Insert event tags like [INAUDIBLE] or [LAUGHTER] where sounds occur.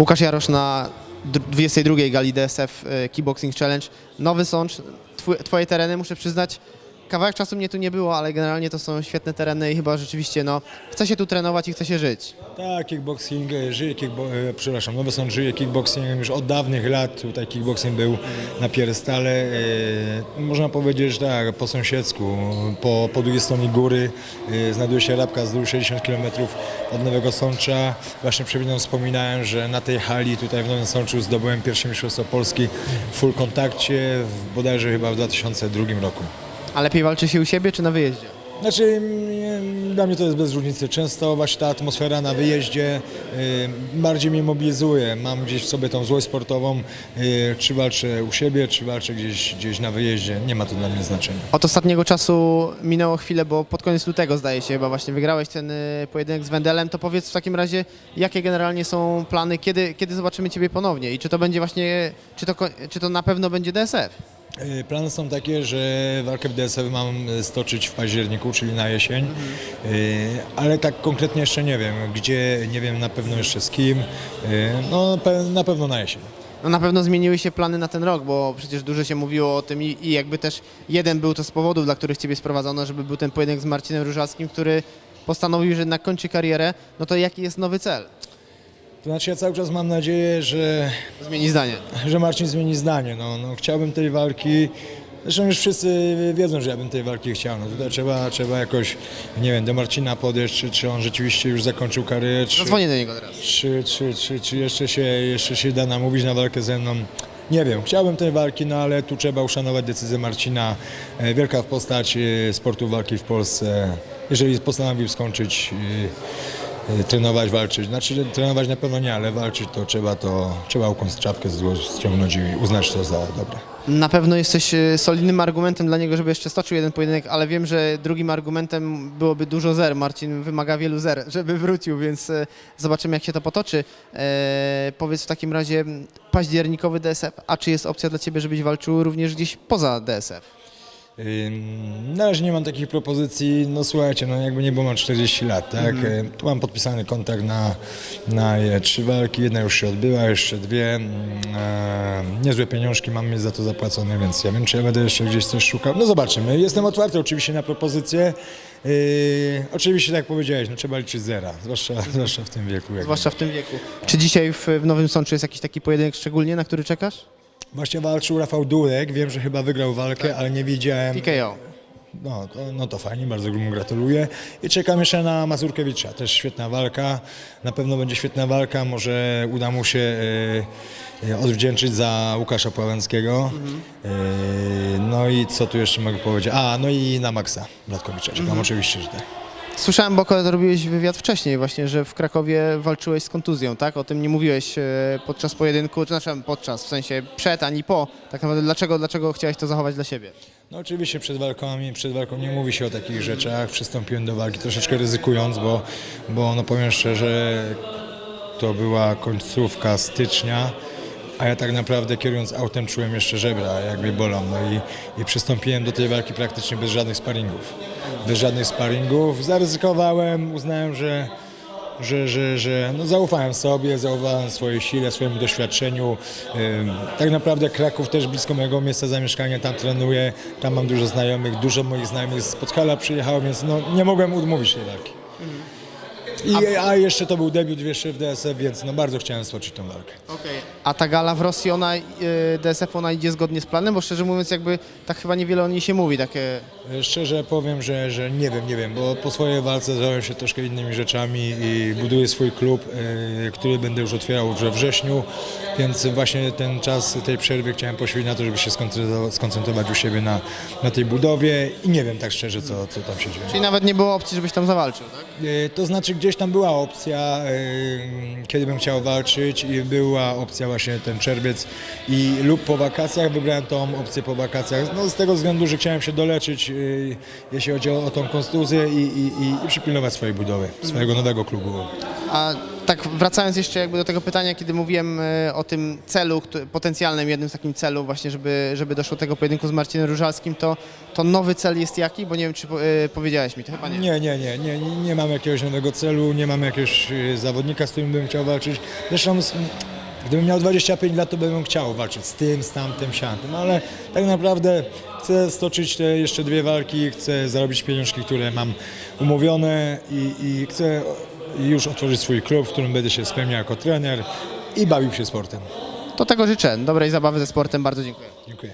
Łukasz Jarosz na dr- 22 gali DSF e, Kickboxing Challenge. Nowy Sącz, twoje tereny, muszę przyznać, kawałek czasu mnie tu nie było, ale generalnie to są świetne tereny i chyba rzeczywiście, no, chce się tu trenować i chce się żyć. Tak, kickboxing e, żyje, kickbo- e, przepraszam, Nowy Sącz żyje kickboxingiem już od dawnych lat. Tutaj kickboxing był na pierstale. E, można powiedzieć, że tak, po sąsiedzku, po, po drugiej stronie góry e, znajduje się Rabka z 60 km od Nowego Sącza. Właśnie przed chwilą wspominałem, że na tej hali tutaj w Nowym Sączu zdobyłem pierwsze mistrzostwo Polski w full kontakcie, w, bodajże chyba w 2002 roku. A lepiej walczy się u siebie czy na wyjeździe? Znaczy, mm, dla mnie to jest bez różnicy. Często właśnie ta atmosfera na wyjeździe y, bardziej mnie mobilizuje. Mam gdzieś w sobie tą złość sportową, y, czy walczę u siebie, czy walczę gdzieś, gdzieś na wyjeździe. Nie ma to dla mnie znaczenia. Od ostatniego czasu minęło chwilę, bo pod koniec lutego zdaje się chyba właśnie wygrałeś ten y, pojedynek z Wendelem, to powiedz w takim razie, jakie generalnie są plany, kiedy, kiedy zobaczymy Ciebie ponownie i czy to będzie właśnie, czy to, ko- czy to na pewno będzie DSF? Y, Plany są takie, że walkę w DSF mam y, stoczyć w październiku, czyli na jesień, Y, ale tak konkretnie jeszcze nie wiem, gdzie, nie wiem na pewno jeszcze z kim, no na pewno na jesień. No na pewno zmieniły się plany na ten rok, bo przecież dużo się mówiło o tym i, i jakby też jeden był to z powodów, dla których Ciebie sprowadzono, żeby był ten pojedynek z Marcinem Różalskim, który postanowił, że jednak kończy karierę, no to jaki jest nowy cel? To znaczy ja cały czas mam nadzieję, że Zmieni zdanie. że Marcin zmieni zdanie. No, no, chciałbym tej walki. Zresztą już wszyscy wiedzą, że ja bym tej walki chciał. No, tutaj trzeba, trzeba jakoś, nie wiem, do Marcina podejść, czy, czy on rzeczywiście już zakończył karierę, czy, Zadzwonię do niego teraz. czy, czy, czy, czy jeszcze, się, jeszcze się da namówić na walkę ze mną. Nie wiem, chciałbym tej walki, no ale tu trzeba uszanować decyzję Marcina. E, Wielka postać e, sportu walki w Polsce. Jeżeli postanowił skończyć e, trenować, walczyć, znaczy trenować na pewno nie, ale walczyć to trzeba to, trzeba ukąść czapkę ściągnąć i uznać to za dobre. Na pewno jesteś e, solidnym argumentem dla niego, żeby jeszcze stoczył jeden pojedynek, ale wiem, że drugim argumentem byłoby dużo zer. Marcin wymaga wielu zer, [LAUGHS] żeby wrócił, więc e, zobaczymy jak się to potoczy. E, powiedz w takim razie październikowy DSF, a czy jest opcja dla Ciebie, żebyś walczył również gdzieś poza DSF? Na razie nie mam takich propozycji, no słuchajcie, no jakby nie było, mam 40 lat, tak? Ym, Tu mam podpisany kontrakt na, na e, trzy walki, jedna już się odbyła, jeszcze dwie. E, niezłe pieniążki mam mieć za to zapłacone, więc ja wiem, czy ja będę jeszcze gdzieś coś szukał. No zobaczymy. Jestem otwarty oczywiście na propozycje. Yy, oczywiście, tak jak powiedziałeś, no trzeba liczyć zera, zwłaszcza, zwłaszcza w tym wieku. Zwłaszcza w tym wieku. Czy dzisiaj w, w Nowym Sączu jest jakiś taki pojedynek szczególnie, na który czekasz? Właśnie walczył Rafał Durek, wiem, że chyba wygrał walkę, ale nie widziałem. TKO. No to, no to fajnie, bardzo mu gratuluję. I czekam jeszcze na Mazurkiewicza, też świetna walka. Na pewno będzie świetna walka, może uda mu się e, e, odwdzięczyć za Łukasza Pławęckiego. E, no i co tu jeszcze mogę powiedzieć? A, no i na Maxa Bratkowicza czekam, oczywiście, że tak. Słyszałem, bo akurat robiłeś wywiad wcześniej właśnie, że w Krakowie walczyłeś z kontuzją, tak? O tym nie mówiłeś e, podczas pojedynku, czy znaczy podczas, w sensie przed ani po. Tak naprawdę dlaczego, dlaczego chciałeś to zachować dla siebie? No oczywiście przed walkami, przed walką nie mówi się o takich rzeczach. Przystąpiłem do walki troszeczkę ryzykując, bo, bo no powiem szczerze, to była końcówka stycznia, a ja tak naprawdę kierując autem czułem jeszcze żebra, jakby bolą. No i, i przystąpiłem do tej walki praktycznie bez żadnych sparingów. Bez żadnych sparingów. Zaryzykowałem, uznałem, że że, że, że no zaufałem sobie, zaufałem swojej sile, swojemu doświadczeniu. Tak naprawdę Kraków też blisko mojego miejsca zamieszkania, tam trenuję, tam mam dużo znajomych, dużo moich znajomych z Podhala przyjechało, więc no, nie mogłem odmówić tej walki. I, a jeszcze to był debiut jeszcze w DSF, więc no bardzo chciałem stoczyć tą walkę. A ta gala w Rosji, ona, e, DSF, ona idzie zgodnie z planem? Bo szczerze mówiąc, jakby tak chyba niewiele o niej się mówi, takie... E, Szczerze powiem, że, że nie wiem, nie wiem, bo po swojej walce zająłem się troszkę innymi rzeczami i buduję swój klub, e, który będę już otwierał we wrześniu, więc właśnie ten czas tej przerwy chciałem poświęcić na to, żeby się skoncentrować, skoncentrować u siebie na, na tej budowie i nie wiem tak szczerze, co, co tam się dzieje. Czyli nawet nie było opcji, żebyś tam zawalczył, tak? E, To znaczy gdzieś tam była opcja, kiedy bym chciał walczyć i była opcja właśnie ten czerwiec i lub po wakacjach, wybrałem tą opcję po wakacjach, no z tego względu, że chciałem się doleczyć, e, jeśli chodzi o, o tą konstuzję i, i, i, i przypilnować swojej budowy, swojego nowego klubu. A tak wracając jeszcze jakby do tego pytania, kiedy mówiłem e, o tym celu, potencjalnym jednym z takim celu właśnie, żeby, żeby doszło do tego pojedynku z Marcinem Różalskim, to, to nowy cel jest jaki? Bo nie wiem, czy e, powiedziałeś mi to chyba nie. Nie, nie, nie, nie, nie, mam jakiegoś nowego celu, nie mam jakiegoś y, zawodnika, z którym bym chciał walczyć. Zresztą gdybym miał 25 lat, to bym chciał walczyć z tym, z tamtym, siamtym, ale tak naprawdę chcę stoczyć te jeszcze dwie walki, chcę zarobić pieniążki, które mam umówione i, i chcę już otworzyć swój klub, w którym będę się spełniał jako trener i bawił się sportem. To tego życzę. Dobrej zabawy ze sportem. Bardzo dziękuję. Dziękuję.